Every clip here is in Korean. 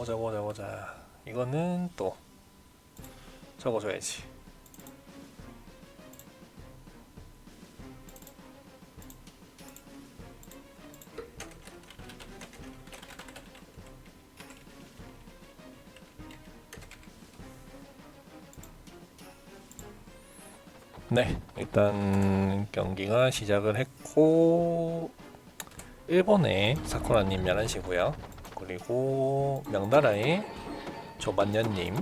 보자 보자 보자. 이거는 또 적어줘야지. 네 일단 경기가 시작을 했고 일본의 사쿠라님 11시고요 그리고 명나라의 조반년님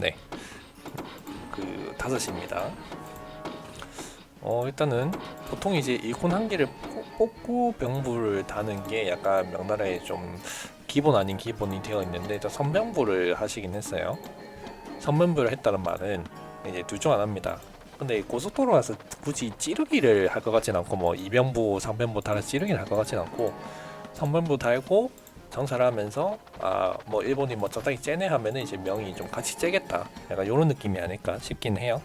네. 그 다섯입니다. 어 일단은 보통 이제 일꾼 한 개를 뽑- 뽑고 병부를 다는 게 약간 명나라에 좀 기본 아닌 기본이 되어 있는데 일단 선병부를 하시긴 했어요. 선병부를 했다는 말은 이제 둘 중 하나입니다. 근데 고속도로 와서 굳이 찌르기를 할 것 같진 않고 뭐 이병부, 상병부 달아 찌르기를 할 것 같진 않고 선병부 달고 정찰을 하면서 아 뭐 일본이 뭐 적당히 째네 하면은 이제 명이 좀 같이 째겠다. 약간 이런 느낌이 아닐까 싶긴 해요.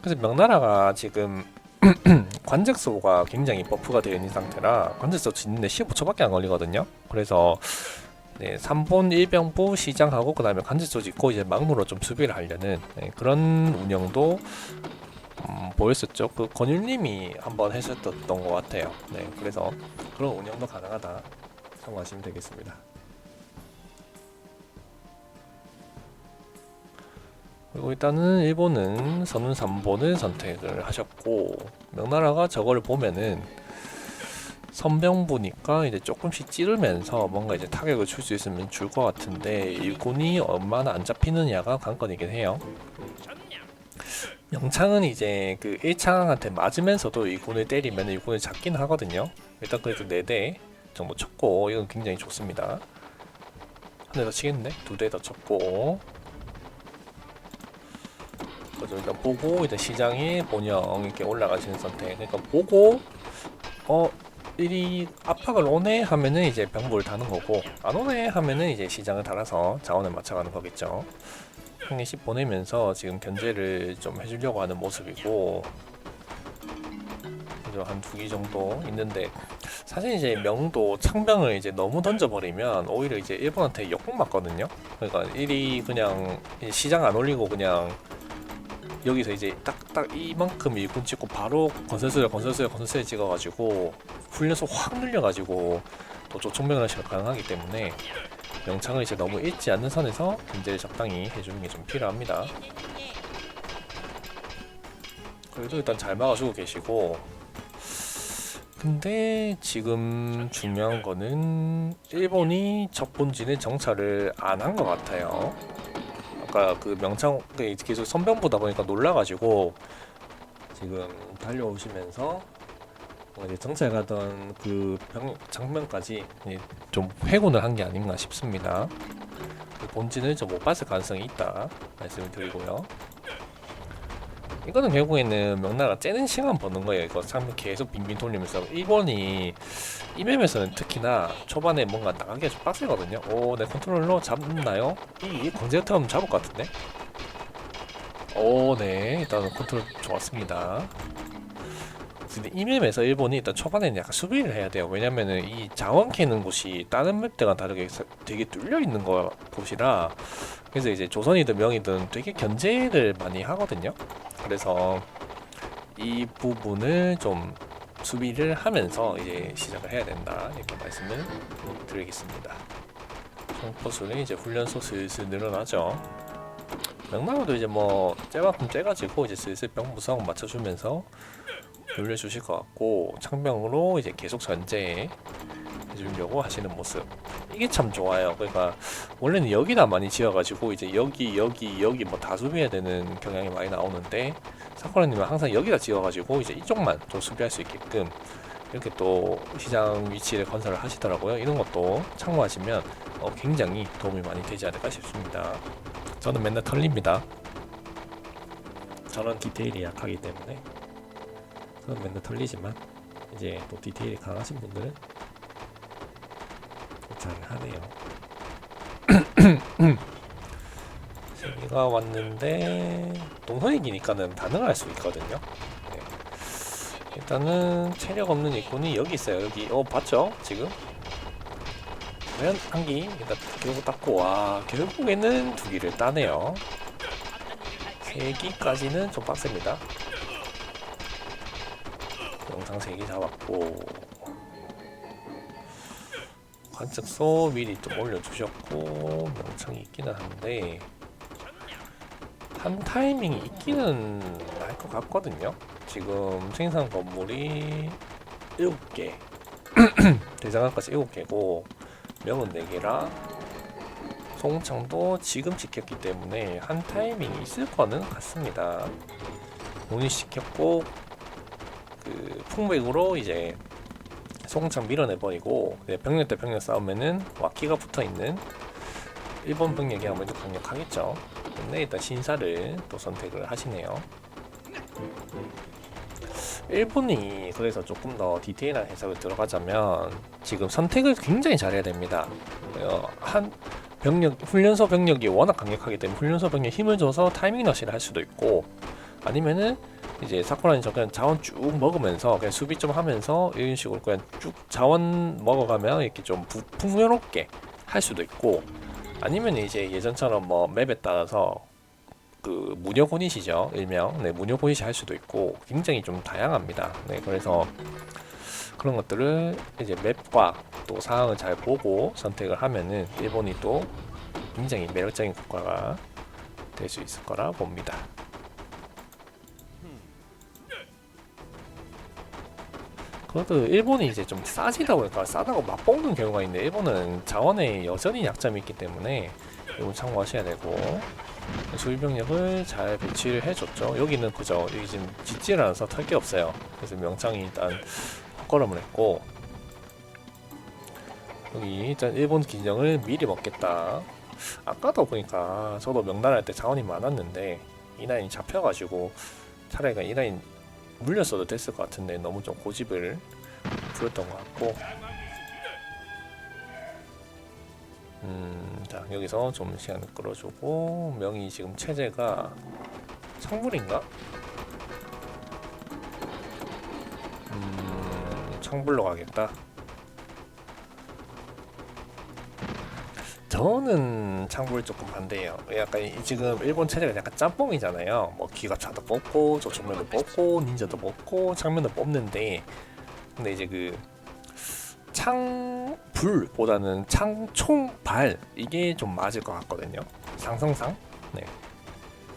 그래서 명나라가 지금 관적소가 굉장히 버프가 되어 있는 상태라 관적소 짓는데 15초밖에 안 걸리거든요. 그래서 네, 3본 1병부 시장하고 그 다음에 관적소 짓고 이제 막무로 좀 수비를 하려는 네, 그런 운영도 음, 보였었죠. 그 권율님이 한번 했었던 것 같아요. 네 그래서 그런 운영도 가능하다 참고하시면 되겠습니다. 그리고 일단은 일본은 선운 3본을 선택을 하셨고 명나라가 저거를 보면은 선병부니까 이제 조금씩 찌르면서 뭔가 이제 타격을 줄 수 있으면 줄 것 같은데 일꾼이 얼마나 안 잡히느냐가 관건이긴 해요. 명창은 이제 그 1창한테 맞으면서도 일꾼을 때리면 일꾼을 잡긴 하거든요. 일단 그래도 4대 정도 쳤고 이건 굉장히 좋습니다. 한 대 더 치겠네? 두대 더 쳤고 그래서 일단 보고 일단 시장이 본영 이렇게 올라가시는 선택 그러니까 보고 어 일이 압박을 오네 하면은 이제 병부를 다는 거고 안 오네 하면은 이제 시장을 달아서 자원을 맞춰가는 거겠죠. 형님씩 보내면서 지금 견제를 좀 해주려고 하는 모습이고 그죠 한두기 정도 있는데 사실 이제 명도 창병을 이제 너무 던져버리면 오히려 이제 일본한테 역공 맞거든요. 그러니까 일이 그냥 시장 안 올리고 그냥 여기서 이제 딱딱 이만큼 일군 찍고 바로 건설수를 건설수를 건설수를 찍어가지고 훈련소 확 늘려가지고 또 조총병을 하시가 가능하기 때문에 명창을 이제 너무 잊지 않는 선에서 견제를 적당히 해주는 게 좀 필요합니다. 그래도 일단 잘 막아주고 계시고 근데 지금 중요한 거는 일본이 적본진의 정찰을 안 한 것 같아요. 아까 그 명창 그 계속 선병 보다 보니까 놀라가지고 지금 달려오시면서 이제 정찰 가던 그 병, 장면까지 좀 회군을 한 게 아닌가 싶습니다. 그 본진을 좀 못 봤을 가능성이 있다 말씀을 드리고요. 이거는 결국에는 명나라가 째는 시간 버는 거예요. 이거 참 계속 빙빙 돌리면서 일본이 이 맵에서는 특히나 초반에 뭔가 나가기가 좀 빡세거든요. 오, 내 컨트롤러 잡나요? 이 광제트 하면 잡을 것 같은데? 오, 네. 일단 컨트롤 좋았습니다. 근데 이 맵에서 일본이 일단 초반에는 약간 수비를 해야 돼요. 왜냐면은 이 자원 캐는 곳이 다른 맵들과 다르게 사- 되게 뚫려 있는 거 곳이라 그래서 이제 조선이든 명이든 되게 견제를 많이 하거든요. 그래서 이 부분을 좀 수비를 하면서 이제 시작을 해야 된다 이렇게 말씀을 드리겠습니다. 총포수는 이제 훈련소 슬슬 늘어나죠. 명나라도 이제 뭐 째만큼 째가지고 이제 슬슬 병부성 맞춰주면서 돌려주실 것 같고 창병으로 이제 계속 견제 해주려고 하시는 모습 이게 참 좋아요. 그러니까 원래는 여기다 많이 지어가지고 이제 여기 여기 여기 뭐 다 수비해야 되는 경향이 많이 나오는데 사쿠라님은 항상 여기다 지어가지고 이제 이쪽만 좀 수비할 수 있게끔 이렇게 또 시장 위치를 건설을 하시더라고요. 이런 것도 참고하시면 어, 굉장히 도움이 많이 되지 않을까 싶습니다. 저는 맨날 털립니다. 저는 디테일이 약하기 때문에 저는 맨날 털리지만 이제 또 디테일이 강하신 분들은 잘 하네요. 세기가 왔는데 동선이기니까는 반응할 수 있거든요. 네. 일단은 체력 없는 일꾼이 여기 있어요. 여기 어 봤죠? 지금 과연 한기 일단 결국 땄고 와 결국에는 두 기를 따네요. 세 기까지는 좀 빡셉니다. 영상 세기 잡았고 관측소 미리 좀 올려주셨고 명창이 있기는 한데 한 타이밍이 있기는 할 것 같거든요. 지금 생산 건물이 7개 대장간까지 7개고 명은 4개라 송창도 지금 지켰기 때문에 한 타이밍이 있을 거는 같습니다. 문의 시켰고 그 풍백으로 이제 송창 밀어내버리고 네, 병력 대 병력 싸우면은 와키가 붙어있는 일본 병력이 아무래도 강력하겠죠. 근데 일단 신사를 또 선택을 하시네요. 일본이 그래서 조금 더 디테일한 해석을 들어가자면 지금 선택을 굉장히 잘해야 됩니다. 어, 한 병력 훈련소 병력이 워낙 강력하기 때문에 훈련소 병력 힘을 줘서 타이밍 러시를 할 수도 있고 아니면은 이제 사쿠라니 저 그냥 자원 쭉 먹으면서 그냥 수비 좀 하면서 이런 식으로 그냥 쭉 자원 먹어가면 이렇게 좀 부, 풍요롭게 할 수도 있고 아니면 이제 예전처럼 뭐 맵에 따라서 그 무료 고닛이죠 일명 네 무료 고닛이 할 수도 있고 굉장히 좀 다양합니다 네 그래서 그런 것들을 이제 맵과 또 상황을 잘 보고 선택을 하면은 일본이 또 굉장히 매력적인 국가가 될 수 있을 거라 봅니다. 그래도 일본이 이제 좀 싸지다 보니까 싸다고 맛먹는 경우가 있는데 일본은 자원에 여전히 약점이 있기 때문에 이건 참고하셔야 되고 수비병력을 잘 배치를 해줬죠. 여기는 그죠. 여기 지금 짓질 않아서 털 게 없어요. 그래서 명창이 일단 헛걸음을 했고 여기 일단 일본 기정을 미리 먹겠다. 아까도 보니까 저도 명단할 때 자원이 많았는데 이 라인이 잡혀가지고 차라리 그냥 이 라인 물렸어도 됐을 것 같은데 너무 좀 고집을 부렸던 것 같고 음, 자 여기서 좀 시간을 끌어주고 명이 지금 체제가 창불인가? 음, 창불로 가겠다. 저는 창불 조금 반대예요. 약간 이- 지금 일본 체제가 약간 짬뽕이잖아요. 뭐 기갑차도 뽑고 조총면도 뽑고 닌자도 뽑고 창면도 뽑는데 근데 이제 그 창불보다는 창총발 이게 좀 맞을 것 같거든요. 상성상. 네.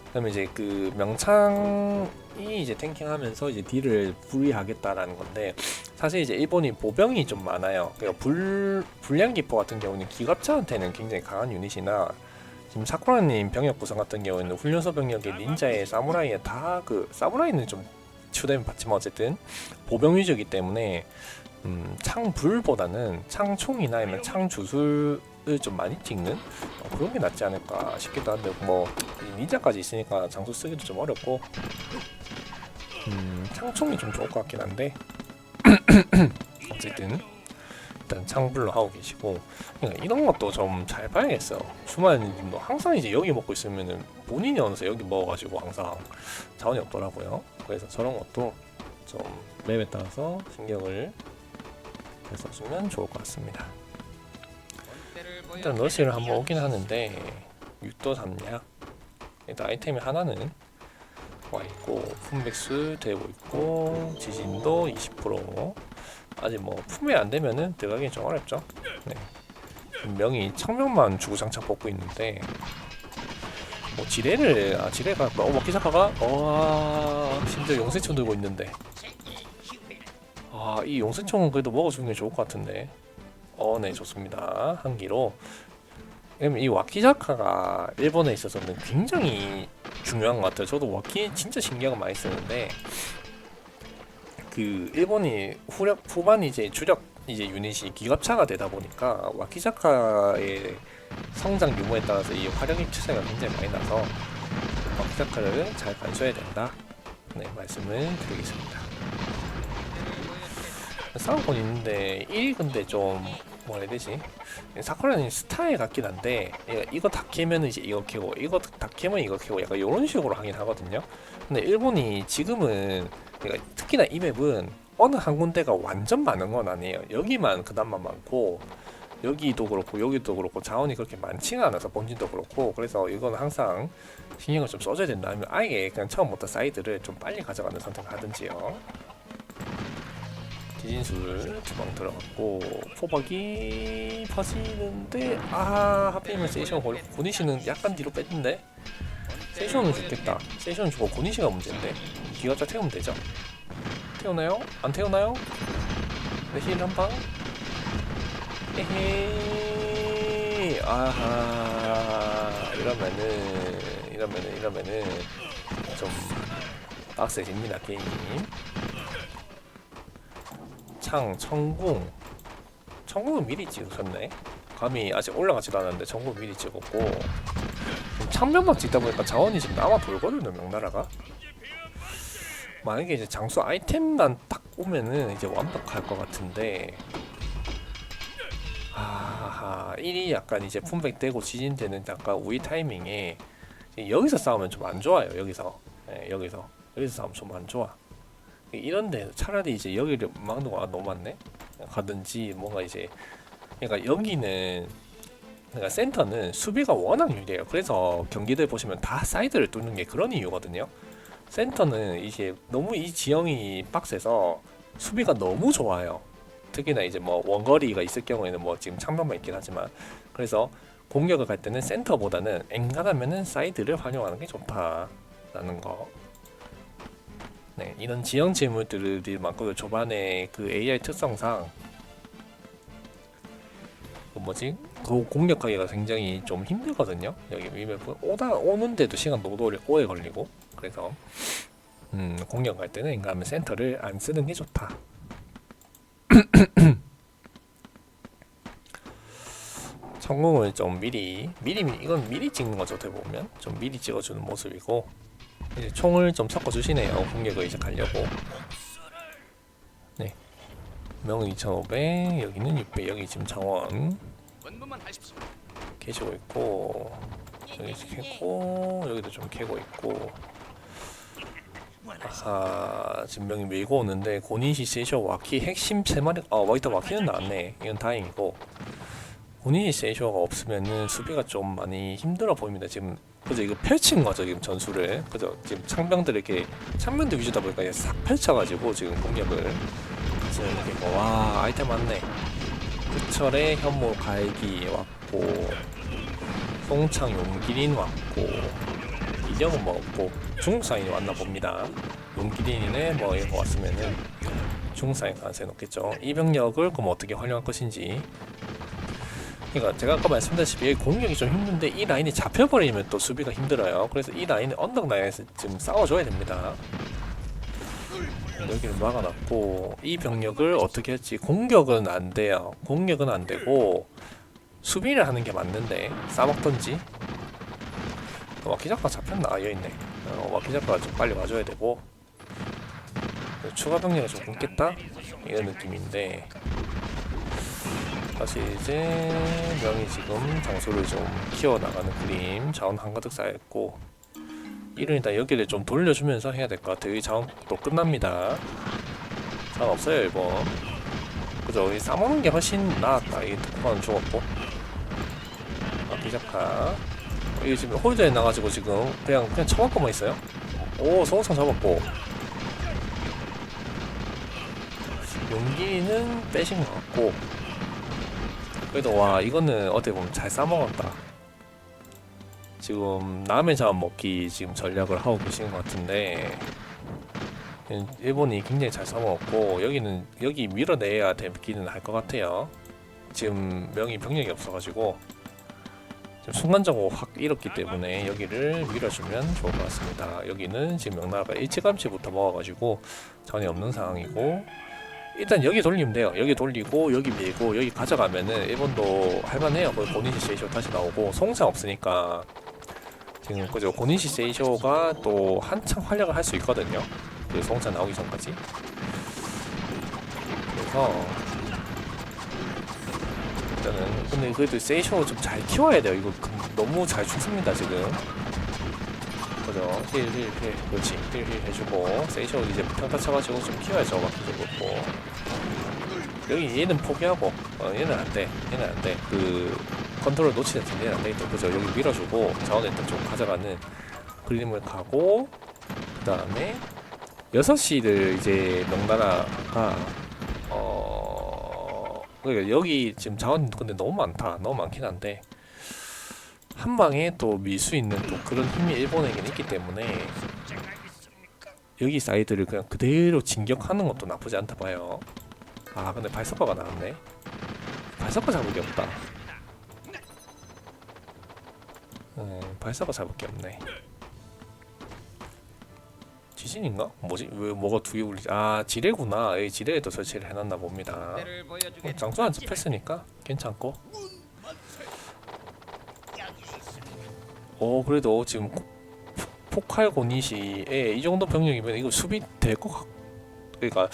그다음에 이제 그 명창이 이제 탱킹하면서 이제 딜을 불리하겠다라는 건데 사실 이제 일본이 보병이 좀 많아요. 그러니까 불 불량기포 같은 경우는 기갑차한테는 굉장히 강한 유닛이나 지금 사쿠라님 병력 구성 같은 경우에는 훈련소 병력의 닌자에 사무라이에 다 그 사무라이는 좀 추대면 받지만 어쨌든 보병 위주이기 때문에 음, 창불보다는 창총이나 아니면 창주술을 좀 많이 찍는 어, 그런 게 낫지 않을까 싶기도 한데 뭐이 닌자까지 있으니까 장수 쓰기도 좀 어렵고 음, 창총이 좀 좋을 것 같긴 한데 어쨌든 일단 창불로 하고 계시고 그러니까 이런 것도 좀 잘 봐야겠어요. 주말님도 항상 이제 여기 먹고 있으면은 본인이 어느새 여기 먹어가지고 항상 자원이 없더라고요. 그래서 저런 것도 좀 맵에 따라서 신경을 써주면 좋을 것 같습니다. 일단 러시를 한번 오긴 하는데 6도 삼약 일단 아이템이 하나는 와 있고 품백수 되고 있고 지진도 20% 아직 뭐 품에 안 되면은 들어가기 좀 어렵죠. 네. 명이 청명만 주구장창 뽑고 있는데 뭐 지뢰를 아 지뢰가 어 먹기 시작하가? 와 심지어 용세총 들고 있는데. 아이 용세총은 그래도 먹어주는 게 좋을 것 같은데. 어네 좋습니다. 한 기로. 왜냐면 이 와키자카가 일본에 있어서는 굉장히 중요한 것 같아요. 저도 와키 진짜 신경을 많이 쓰는데 그 일본이 후력 후반 이제 주력 이제 유닛이 기갑차가 되다 보니까 와키자카의 성장 유무에 따라서 이 화력의 추세가 굉장히 많이 나서 와키자카를 잘 간수해야 된다. 네 말씀을 드리겠습니다. 싸우고 있는데 1 근데 좀 뭐라 해야 되지? 사쿠라는 스타일 같긴 한데 이거 다 캐면 이제 이거 캐고 이거 다 캐면 이거 캐고 약간 이런 식으로 하긴 하거든요. 근데 일본이 지금은 그러니까 특히나 이 맵은 어느 한 군데가 완전 많은 건 아니에요. 여기만 그나마 많고 여기도 그렇고 여기도 그렇고 자원이 그렇게 많지가 않아서 본진도 그렇고 그래서 이건 항상 신경을 좀 써줘야 된다 아니면 아예 그냥 처음부터 사이드를 좀 빨리 가져가는 선택을 하든지요 지진술 주방 들어갔고 포박이 퍼지는데 아 하필이면 세이션 걸 고니시는 약간 뒤로 뺐는데 세이션은 죽겠다. 세이션은 죽고 고니시가 문제인데 기가짜 태우면 되죠? 태우나요? 안 태우나요? 내힐 한방? 에헤이 아하. 이러면은 이러면은 이러면은 좀 빡세집니다 게임 창 천궁. 천궁은 미리 찍으셨네. 감이 아직 올라가지도 않았는데 천궁 미리 찍었고. 창면만 찍다 보니까 자원이 지금 남아 돌거든요 명나라가. 만약에 이제 장수 아이템만 딱 오면은 이제 완벽할 것 같은데. 아하 1이 약간 이제 품백 되고 지진되는 약간 우위 타이밍에 여기서 싸우면 좀 안 좋아요 여기서. 예, 여기서. 여기서 싸우면 좀 안 좋아 이런데 차라리 이제 여기를 막는 거가 너무 많네 가든지 뭔가 이제 그러니까 여기는 그러니까 센터는 수비가 워낙 유리해요 그래서 경기들 보시면 다 사이드를 뚫는 게 그런 이유거든요 센터는 이제 너무 이 지형이 빡세서 수비가 너무 좋아요. 특히나 이제 뭐 원거리가 있을 경우에는 뭐 지금 창문만 있긴 하지만 그래서 공격을 갈 때는 센터보다는 엔간하면은 사이드를 활용하는 게 좋다라는 거. 네, 이런 지형 질문들이 많고 초반에 그 AI 특성상 그 뭐지? 그 공격하기가 굉장히 좀 힘들거든요. 여기 위에 오다 오는데도 시간 너무 오래, 걸리고 그래서 음, 공격할 때는 인간하면 센터를 안 쓰는 게 좋다. 성공을 좀 미리 미리 미- 이건 미리 찍는 거죠 어떻게 보면 좀 미리 찍어주는 모습이고 이제 총을 좀 섞어 주시네요. 공격을 이제 가려고. 네. 명은 2,500 여기는 600 여기 지금 하십시오. 계시고 있고 여기 캐고 여기도 좀 캐고 있고. 아하 지금 명이 밀고 오는데 고니시 세이쇼 와키 핵심 세 마리 아 와이터 와키는 나왔네. 이건 다행이고. 고니시 세이쇼가 없으면은 수비가 좀 많이 힘들어 보입니다. 지금 그죠 이거 펼친 거죠 지금 전술을. 그죠 지금 창병들 이렇게 창면도 위주다 보니까 이게 싹 펼쳐가지고 지금 공격을. 지금 이렇게 와 아이템 많네. 그철의 현모 갈기 왔고 송창 용기린 왔고 이령은 뭐 없고 중국사인이 왔나 봅니다. 용기린이네 뭐 이거 왔으면은 중국사인 가능성이 높겠죠. 이 병력을 그럼 어떻게 활용할 것인지 그러니까 제가 아까 말씀드렸다시피 공격이 좀 힘든데 이 라인이 잡혀버리면 또 수비가 힘들어요 그래서 이 라인은 언덕 라인에서 지금 싸워줘야 됩니다 여기를 막아놨고 이 병력을 어떻게 할지 공격은 안 돼요. 공격은 안 되고 수비를 하는 게 맞는데 싸먹던지 어, 와키자카 잡혔나? 아, 여기 있네. 어, 와키자카가 좀 빨리 와줘야 되고 추가 병력이 좀 끊겠다? 이런 느낌인데 다시 이제 명이 지금 장소를 좀 키워나가는 그림 자원 한가득 쌓였고 이런 일단 여기를 좀 돌려주면서 해야 될 것 같아요. 이 자원 또 끝납니다. 자원 없어요 이번. 그죠? 이 싸먹는 게 훨씬 나았다. 이 특파는 죽었고. 아 비자카. 이게 지금 홀드에 나가지고 지금 그냥 그냥 쳐먹고만 있어요. 오 성우상 잡았고. 용기는 빼신 것 같고. 그래도 와 이거는 어떻게 보면 잘 싸먹었다. 지금 남의 자원 먹기 지금 전략을 하고 계시는 것 같은데 일본이 굉장히 잘 써먹었고 여기는 여기 밀어내야 되기는 할 것 같아요. 지금 명이 병력이 없어가지고 지금 순간적으로 확 잃었기 때문에 여기를 밀어주면 좋을 것 같습니다. 여기는 지금 명나라가 일찌감치부터 먹어가지고 전혀 없는 상황이고 일단 여기 돌리면 돼요. 여기 돌리고 여기 밀고 여기 가져가면은 일본도 할만해요. 거기 고니시 세이쇼 다시 나오고 송상 없으니까 지금 그죠 고니시 세이쇼가 또 한참 활약을 할 수 있거든요. 그 송상 나오기 전까지. 그래서 일단은 근데 그래도 세이쇼 좀 잘 키워야 돼요. 이거 금- 너무 잘 죽습니다 지금. 그죠. 힐 힐 힐. 그렇지. 힐 힐 해주고 세이쇼 이제 평타 쳐가지고 좀 키워야죠 막히죠 그렇고. 여기 얘는 포기하고 어, 얘는 안 돼. 얘는 안 돼. 그 컨트롤 놓치는 팀 얘는 안 되겠다 그죠? 여기 밀어주고 자원 일단 좀 가져가는 그림을 가고 그 다음에 6시를 이제 명나라가 어 그러니까 여기 지금 자원 근데 너무 많다. 너무 많긴 한데 한 방에 또 밀 수 있는 또 그런 힘이 일본에게는 있기 때문에 여기 사이드를 그냥 그대로 진격하는 것도 나쁘지 않다 봐요. 아 근데 발석과가 나왔네. 발석과 잡을 게 없다. 음, 발석과 잡을 게 없네. 지진인가? 뭐지? 왜 뭐가 두 개 울리지? 아 지뢰구나. 이 지뢰에도 설치를 해놨나 봅니다. 어, 장수 안 잡혔으니까 괜찮고. 오 그래도 지금 코- 포- 포칼 고니시에 이 정도 병력이면 이거 수비 될 것 같. 그러니까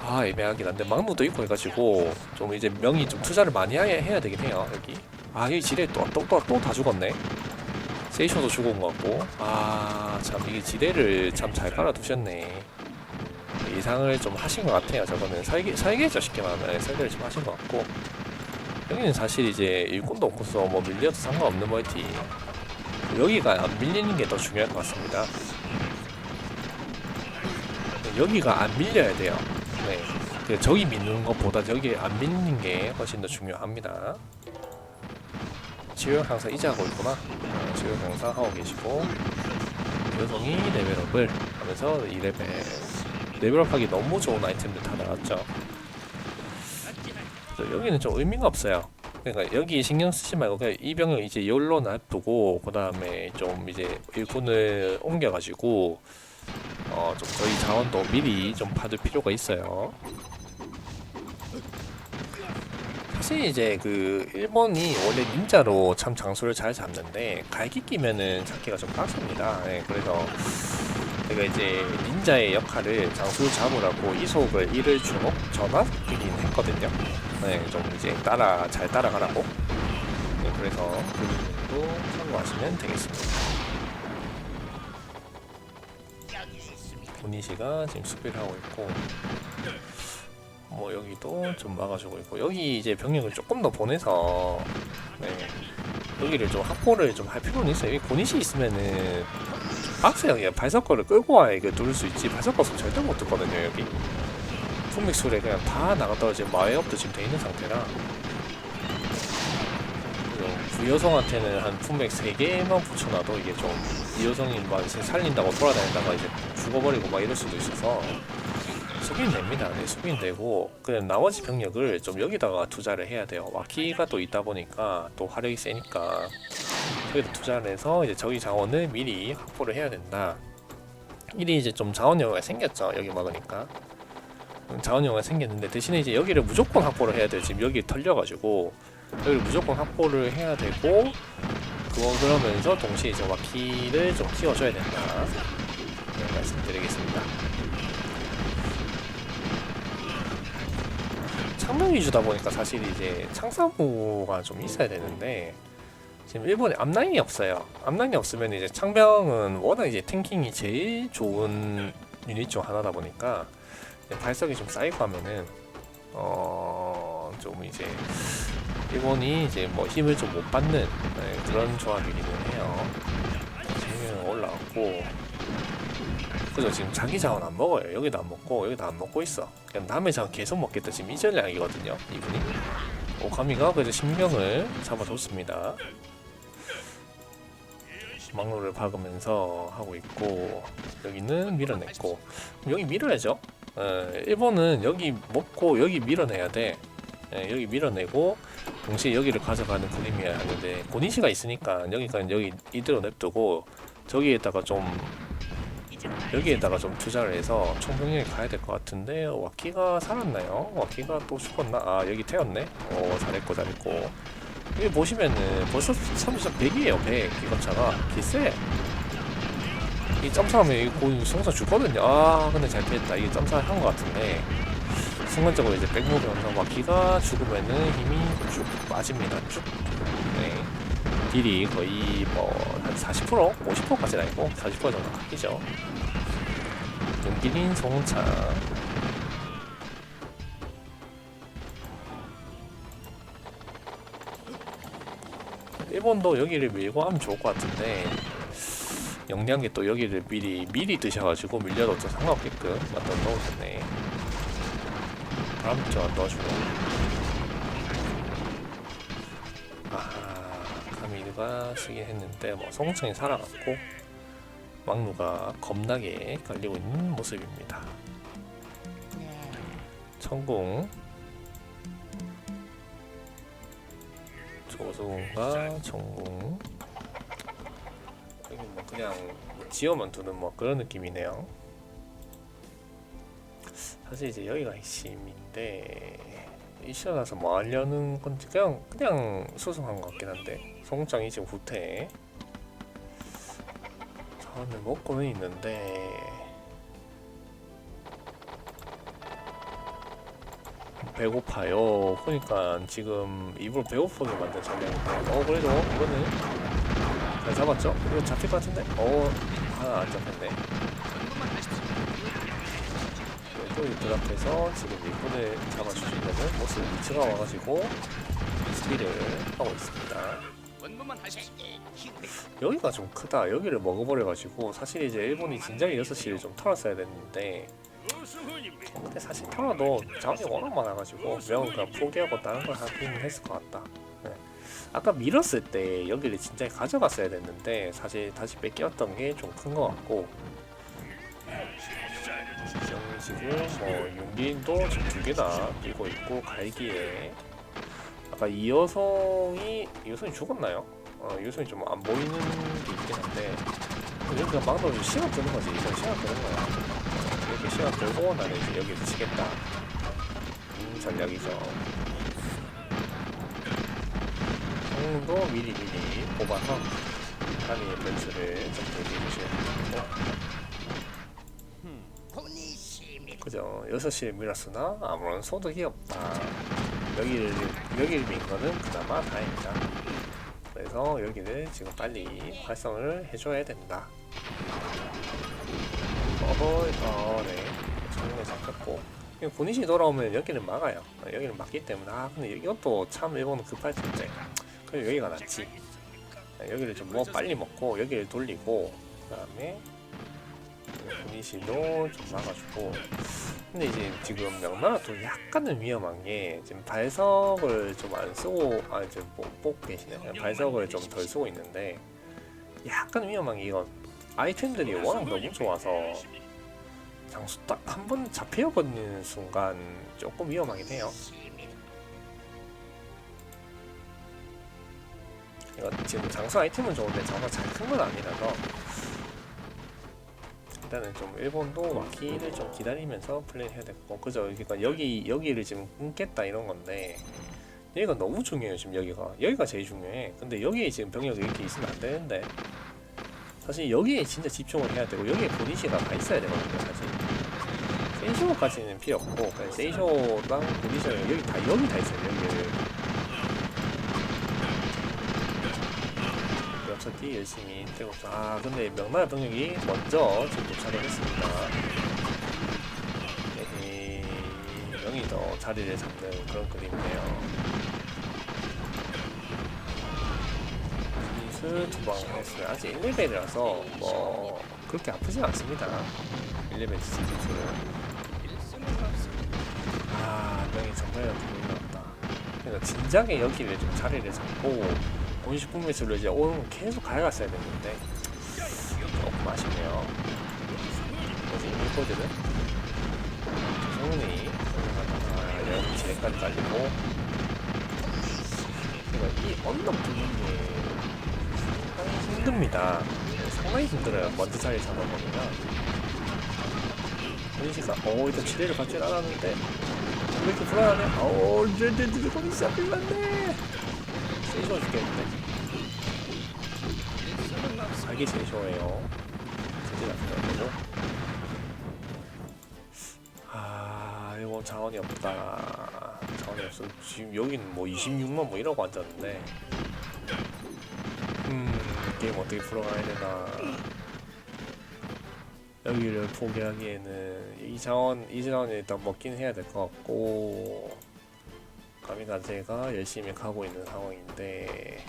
아 애매하긴 한데 막무도 있고 해가지고 좀 이제 명이 좀 투자를 많이 해야, 해야 되긴 해요 여기. 아 여기 지뢰 또또또 다 죽었네. 세이션도 죽은 것 같고 아 참 이게 지뢰를 참 잘 깔아두셨네. 예상을 좀 하신 것 같아요. 저거는 설계 설계죠 쉽게 말하면 설계를 좀 하신 것 같고 여기는 사실 이제 일꾼도 없고서 뭐 밀려도 상관없는 멀티 여기가 안 밀리는 게 더 중요할 것 같습니다. 여기가 안 밀려야 돼요. 네. 그 저기 밀는 것보다 여기 안 밀리는 게 훨씬 더 중요합니다. 지효 강사 이제 하고 있구나. 어, 지효 강사 하고 계시고 여성이 레벨업을 하면서 2레벨 레벨업하기 너무 좋은 아이템들 다 나왔죠. 여기는 좀 의미가 없어요. 그러니까 여기 신경 쓰지 말고 그냥 이 병을 이제 열로 놔두고 그 다음에 좀 이제 일꾼을 옮겨가지고 어좀 저희 자원도 미리 좀 받을 필요가 있어요. 사실 이제 그 일본이 원래 닌자로 참 장소를 잘 잡는데 갈기 끼면은 잡기가 좀 빡셉니다. 네, 그래서 제가 이제 닌자의 역할을 장수를 잡으라고 이속을 일을 주고 전화드리긴 했거든요. 네, 좀 이제 따라 잘 따라가라고. 네, 그래서 그 부분도 참고하시면 되겠습니다. 보니시가 지금 수비를 하고 있고, 뭐 여기도 좀 막아주고 있고 여기 이제 병력을 조금 더 보내서 네, 여기를 좀 확보를 좀 할 필요는 있어요. 여기 보니시 있으면은 그냥 발석거를 끌고 와야 이게 누를 수 있지. 발석거는 절대 못 듣거든요. 여기 품믹술에 그냥 다 나갔다가 지금 마웨업도 지금 돼 있는 상태라. 부여성한테는 한 품맥 3개만 붙여놔도 이게 좀 이여성이 막 살린다고 돌아다니다가 이제 죽어버리고 막 이럴 수도 있어서 수비는 됩니다. 네, 수비는 되고 그냥 나머지 병력을 좀 여기다가 투자를 해야 돼요. 와키가 또 있다 보니까 또 화력이 세니까 여기다 투자를 해서 이제 저기 자원을 미리 확보를 해야 된다. 일이 이제 좀 자원 여유가 생겼죠. 여기 막으니까 음, 자원 여유가 생겼는데 대신에 이제 여기를 무조건 확보를 해야 돼요. 지금 여기 털려가지고 여기를 무조건 확보를 해야 되고 그거 그러면서 동시에 이제 와키를 좀 키워줘야 된다. 네, 말씀드리겠습니다. 창명 위주다 보니까 사실 이제 창사부가 좀 있어야 되는데 지금 일본에 앞라인이 없어요. 앞라인이 없으면 이제 창병은 워낙 이제 탱킹이 제일 좋은 유닛 중 하나다 보니까 발석이 좀 쌓이고 하면은 어 좀 이제 일본이 이제 뭐 힘을 좀 못 받는 네, 그런 조합이기는 해요. 지금 올라왔고 그죠 지금 자기 자원 안 먹어요. 여기도 안 먹고 여기도 안 먹고 있어. 그냥 남의 자원 계속 먹겠다 지금 이 전략이거든요. 이분이 오카미가 그래서 신경을 잡아줬습니다. 막로를 박으면서 하고 있고 여기는 밀어냈고 여기 밀어야죠. 어, 일본은 여기 먹고 여기 밀어내야 돼. 예, 여기 밀어내고 동시에 여기를 가져가는 그림이어야 하는데 고니시가 있으니까 여기가 여기 이대로 냅두고 저기에다가 좀 여기에다가 좀 투자를 해서 총병력이 가야 될 것 같은데 와키가 살았나요? 와키가 또 죽었나? 아 여기 태웠네. 오 잘했고 잘했고. 여기 보시면은 벌써 30점 100이에요 100 기관차가. 기세 이 점사하면 이 고인 성사 죽거든요. 아 근데 잘 피했다. 이게 점사 한것 같은데. 순간적으로 이제 백무비 원상 와키가 죽으면은 힘이 쭉 빠집니다. 쭉. 네. 딜이 거의 뭐 한 40% 50%까지는 아니고 40% 정도 바뀌죠 눈길인 송차. 일본도 여기를 밀고 하면 좋을 것 같은데 영리한게 또 여기를 미리 미리 드셔가지고 밀려도 어 상관없게끔 만들어 놓으셨네. 바람전 넣어주고. 아 카미르가 쓰긴 했는데 뭐 성층이 살아갔고. 막루가 겁나게 깔리고 있는 모습입니다. 조승우가 전궁 여기 뭐 그냥 지어만 두는 뭐 그런 느낌이네요. 사실 이제 여기가 핵심인데 이시어 가서 뭐 하려는 건지 그냥 그냥 수승한 것 같긴 한데. 송장이 지금 후퇴 자원을 먹고는 있는데 배고파요. 그러니까 지금 입을 배고프게 만든 전략인데. 어 그래도 이거는 잘 잡았죠? 이거 잡힐 것 같은데? 어 하나 안 잡혔네. 왼쪽이 드랍해서 지금 일본을 잡아주시려는 모습 위치가 와가지고 스피를 하고 있습니다. 원문만 하십시오. 여기가 좀 크다. 여기를 먹어버려가지고 사실 이제 일본이 진작에 6시를 좀 털었어야 됐는데 어, 근데 사실 털어도 자원이 워낙 많아가지고 명은 그냥 포기하고 다른 걸 하긴 했을 것 같다. 네. 아까 밀었을 때 여기를 진작에 가져갔어야 됐는데 사실 다시 뺏겼던 게 좀 큰 것 같고 식으로 뭐 용기인도 지금 두 개나 밀고 있고 갈기에 아까 이 여성이 이 여성이 죽었나요? 어, 이 여성이 좀 안 보이는 게 있긴 한데. 막으로 좀 시간 끄는 거지. 이건 시간 끄는 거야. 이렇게 시간 끌고 나는 이제 여기를 치겠다. 음 전략이죠. 성도 미리 미리 뽑아서 한이 벤츠를 좀 대기해주시고 본이심이 그죠? 6시에 밀었으나 아무런 소득이 없다 여기를 여기를 민 거는 그나마 다행이다. 그래서 여기를 지금 빨리 활성을 해줘야 된다. 어허이 어네. 정말 잡혔고. 이거 본인이 돌아오면 여기는 막아요. 어, 여기는 막기 때문에. 아 근데 이것도 참 일본은 급할 텐데 그래 여기가 낫지. 여기를 좀 뭐 빨리 먹고 여기를 돌리고 그 다음에 보니시도 좀 막아주고. 근데 이제 지금 명나라도 약간은 위험한 게 지금 발석을 좀 안 쓰고 아 이제 못뽑 계시네요. 그냥 발석을 좀 덜 쓰고 있는데 약간 위험한 게 이건 아이템들이 워낙 너무 좋아서 장수 딱 한 번 잡혀버리는 순간 조금 위험하긴 해요. 이거 지금 장수 아이템은 좋은데 장수가 잘큰 건 아니라서 일단은 좀 일본도 막기를 좀 기다리면서 플레이 해야 되고. 그죠? 그러니까 여기 여기를 지금 끊겠다 이런 건데. 여기가 너무 중요해요 지금 여기가. 여기가 제일 중요해. 근데 여기에 지금 병력이 이렇게 있으면 안 되는데. 사실 여기에 진짜 집중을 해야 되고 여기에 보니시가 가 있어야 되거든요 사실. 세이쇼까지는 필요 없고 그냥 세이쇼랑 보니시는 여기 다 여기 다 있어요 여기 를 어차피 열심히 뛰고. 아 근데 명나라 병력이 먼저 지금 도착을 했습니다. 에이 명이 더 자리를 잡는 그런 그림이네요. 기술 두방 했어요. 아직 1레벨이라서 뭐 그렇게 아프진 않습니다. 1레벨 지지 기술은. 아 명이 정말 두고 나왔다. 그러니까 진작에 여기를 좀 자리를 잡고 본식 국매수로 이제 오늘 계속 가져갔어야 됐는데 조금 아쉽네요. 뭐지 이코드는 성훈이 아, 여기 지뢰까지 깔리고 그러니까 이 언덕 부분이 상당히 힘듭니다. 상당히 힘들어요. 먼저 자리 잡아보면 본식가 어 일단 지뢰를 받진 않았는데 왜 이렇게 불안하네? 어우 르르르 거기 잡힐만네 세이쇼 죽겠는데 자기 제일 좋아해요. 제일 거고. 아 이거 자원이 없다. 자원이 없어. 지금 여기는 뭐 26만 뭐 이러고 앉았는데. 음 게임 어떻게 풀어가야 되나. 여기를 포기하기에는 이 자원 이 자원을 일단 먹긴 해야 될 것 같고 가미가제가 열심히 가고 있는 상황인데.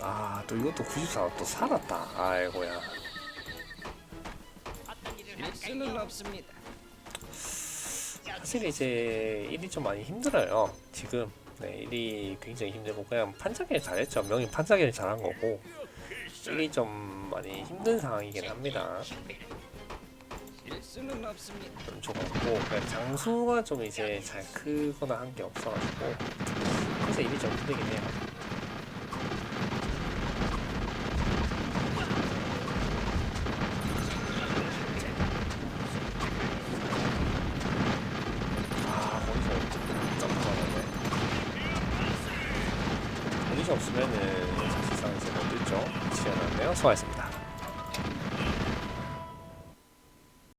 아 또 이것도 94또 살았다. 아이고야. 쓸 없습니다. 사실 이제 일이 좀 많이 힘들어요. 지금. 네, 일이 굉장히 힘들고 그냥 판자기를 잘했죠. 명이 판자기를 잘한 거고. 일이 좀 많이 힘든 상황이긴 합니다. 좀 좋았고 그냥 장수가 좀 이제 잘 크거나 한 게 없어가지고 그래서 일이 좀 힘들긴 해요.